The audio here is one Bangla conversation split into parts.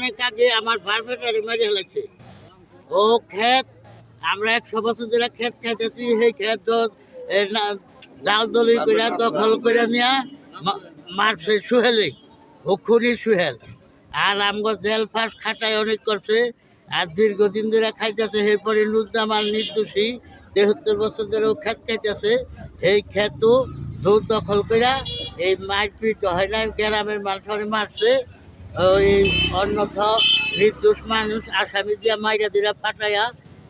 অনেক আগে আমার বারবেটারি মেরে ফেলেছে। ও ক্ষেত, আমরা একশো বছর ধরে ক্ষেত খাইতেছি, সেই ক্ষেত জাল দলি করে দখল করে নিয়ে মারছে সুহেলে খুনি সুহেল। আর আমগো জেল ফাঁস খাটাই অনেক করছে, আর দীর্ঘদিন ধরে খাইতেছে এরপরে নুরজামাল নির্দোষী, তেহত্তর বছর ধরে ও ক্ষেত খাইতেছে এই ক্ষেত জোর দখল করে এই মারপিট হয় না, গ্রামের মানুষ মারছে ওই অন্যথ নির্দোষ মানুষ আসামি দিয়া মাইরা দিরা ফাটাইয়া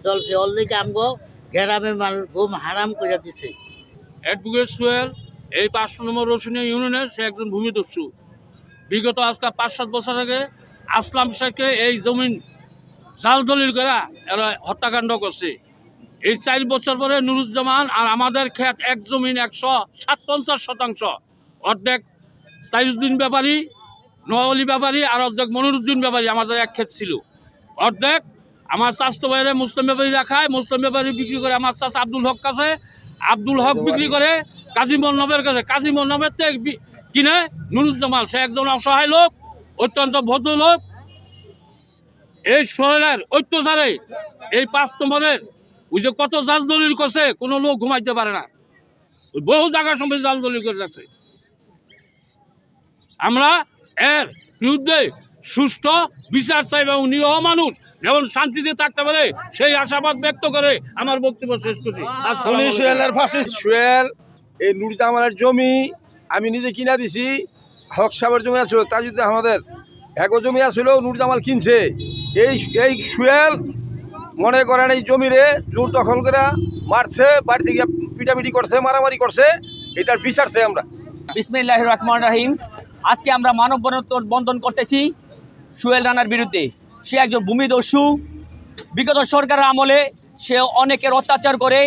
চলছে। অলদিকে আমগো গ্রামের মানুষ ঘুম হারাম করে দিছে। অ্যাডভোকেট সোহেল, এই পাঁচশো নম্বর রসুনিয়া ইউনিয়নের সে একজন ভূমিদস্যু। বিগত আজকে পাঁচ সাত বছর আগে আসলাম শেখকে এই জমিন জাল দলিল করা এরা হত্যাকাণ্ড করছে। এই চার বছর পরে নুরুজ্জামান আর আমাদের ক্ষেত এক জমিন একশো সাত পঞ্চাশ শতাংশ। অর্ধেক সাইজুদ্দিন ব্যাপারী নোয়ালি ব্যাপারী আর অর্ধেক মনিরুদ্দিন ব্যাপারী আমাদের এক ক্ষেত ছিল। অর্ধেক আমার স্বাস্থ্য বাইরে মুসলিম ব্যাপারী রাখায় মুসলিম ব্যাপারী বিক্রি করে আমার চাষ আব্দুল হক কাছে আব্দুল হক বিক্রি করে কাজী মন্নবের কাছে। কাজী মন্নবের থেকে বি- কিনে নুরুজ্জামাল সে একজন অসহায় লোক অত্যন্ত ভদ্র লোক। এই শহরের অত্যাচারে এই পাঁচ নম্বরের ওই যে কত জাল দলিল করছে কোনো লোক ঘুমাইতে পারে না। বহু জায়গার সময় জাল দলিল করে যাচ্ছে। আমরা এর বিরুদ্ধে সুস্থ বিচার চাই এবং নিরহ মানুষ যেমন শান্তিতে থাকতে পারে সেই আশাবাদ ব্যক্ত করে আমার বক্তব্য শেষ করছি। আলাইকুম। ফাঁসি। সোহেল এই নুরজামানের জমি আমি নিজে কিনা দিছি হক সাহেবের জমি আছিল তা যদি আমাদের এক জমি আছিল নুরজামাল কিনছে। এই এই সোহেল মনে করেন এই জমিরে জোর দখল করে মারছে বাড়ি থেকে পিটাপিটি করছে মারামারি করছে এটার বিচার চাই আমরা। বিসমিল্লাহ রহমান রাহিম। আজকে আমরা মানব বন্ধন করতেছি সুয়েল রানার বিরুদ্ধে। সে একজন ভূমিদস্যু। বিগত সরকারের আমলে সে অনেকের অত্যাচার করে,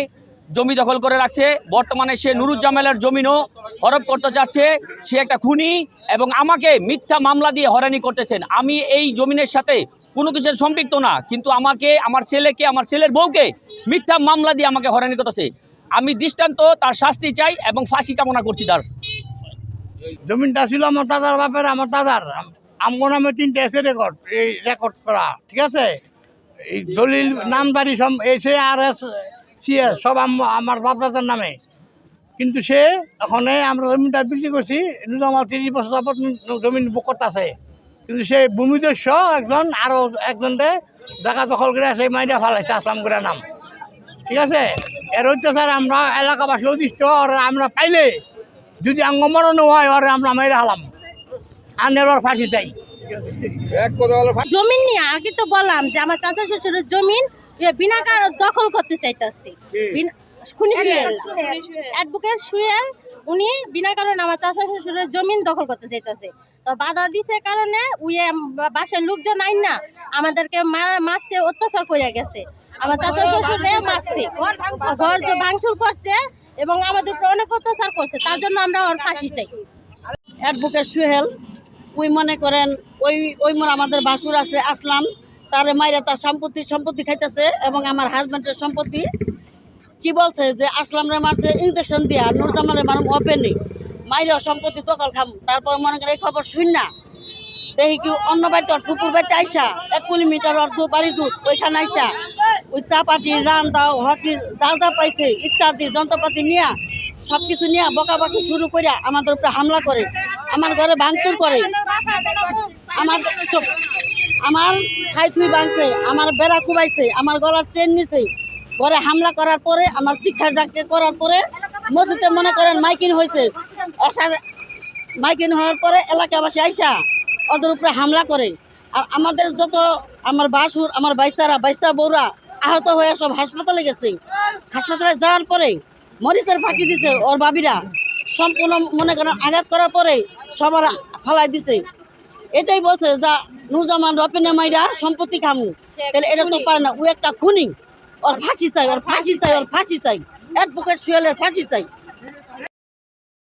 জমি দখল করে রাখছে। বর্তমানে সে নুরুজ্জামালের জমিনও হরপ করতে চাচ্ছে সে একটা খুনি এবং আমাকে মিথ্যা মামলা দিয়ে হয়রানি করতেছেন। আমি এই জমিনের সাথে কোনো কিছুর সম্পৃক্ত না, কিন্তু আমাকে, আমার ছেলেকে, আমার ছেলের বউকে মিথ্যা মামলা দিয়ে আমাকে হয়রানি করতেছে। আমি দৃষ্টান্ত, তার শাস্তি চাই এবং ফাঁসি কামনা করছি তার। জমিনটা ছিল আমার দাদার বাপের, আমার দাদার। আমগো নামে তিনটে আছে রেকর্ড এই রেকর্ড করা, ঠিক আছে? এই দলিল, নামদারি সব এসে আর এস সি এস সব আম- আমার বাপ দাদার নামে। কিন্তু সে ওখানে আমরা জমিনটা বিক্রি করছি আমার তিরিশ বছর যাবত জমিন বুক আছে কিন্তু সে ভূমিদস্য একজন, আরও একজনকে জায়গা দখল করে সেই মাইরা ফেলাইছে আসলাম করে নাম। ঠিক আছে? এর অত্যাচার আমরা এলাকাবাসী অধিষ্ঠ আর আমরা পাইলে যদি আঙ্গমরণ হয় ওরে আমরা মেরে হালাম। আনের ফাঁসি চাই এক কথা হলো জমিন নিয়ে আগে তো বললাম যে আমার চাচা শ্বশুরের জমিন এ বিনা কারণ দখল করতে চাইতেছি। খুনি সুয়েল অ্যাডভোকেট সুয়েল উনি বিনা কারণে আমার চাচা শ্বশুরের জমিন দখল করতে চাইতেছে। তো বাধা দিছে কারণে উয়ে বাসার লোকজন আইন না আমাদেরকে মা- মারছে অত্যাচার করে গেছে। আমার চাচা শ্বশুরে মারছে। ঘর ভাঙচুর করছে এবং আমাদের উপর অনেক অত্যাচার করছে, তার জন্য আমরা ওর ফাঁসি চাই। অ্যাডভোকেট সুহেল ওই মনে করেন ওই ওই মোর আমাদের বাসুর আছে, আসলাম, তার মাইরা তার সম্পত্তি সম্পত্তি খাইতেছে এবং আমার হাজব্যান্ডের সম্পত্তি। কি বলছে যে আসলামরে মারছে ইঞ্জেকশন দিয়া নুরজামানের মানুষ ওপেনি মাইরা সম্পত্তি দখল খাম, তারপর মনে করেন এই খবর শুন না। দেখি কি অন্য বাড়িতে ওর কুকুর বাড়িতে আইসা, এক কিলোমিটার অর্ধ বাড়ি দুধ ওইখানে আইসা। ওই চাপাটি দাও, হকি জাল যা পাইছে, ইত্যাদি, যন্ত্রপাতি নিয়ে সব কিছু নিয়ে বকাবাকি শুরু করে আমাদের উপরে হামলা করে, আমার ঘরে ভাঙচুর করে। আমার। আমার খাই থুই ভাঙছে, আমার বেড়া কুবাইছে, আমার গলার চেন নিছে। ঘরে হামলা করার পরে, আমার চিক্ষা ডাকে করার পরে, মসজিদে মনে করেন মাইকিন হয়েছে এসা- মাইকিং হওয়ার পরে এলাকাবাসী আইসা ওদের উপরে হামলা করে। আর আমাদের যত আমার বাসুর আমার বাইস্তারা বাইস্তা বৌরা আহত হয়ে সব হাসপাতালে গেছে। হাসপাতালে যাওয়ার পরে মরিচের ফাঁকি দিছে ওর বাবিরা। সম্পূর্ণ মনে করেন আঘাত করার পরে সবার ফালাই দিছে। এটাই বলছে যা নুজামান রপিনে মাইরা সম্পত্তি খামু। তাহলে এটা তো পারে না। ও একটা খুনি। ওর ফাঁসি চাই, ওর ফাঁসি চাই, ওর ফাঁসি চাই। অ্যাডভোকেট সুয়েলের ফাঁসি চাই।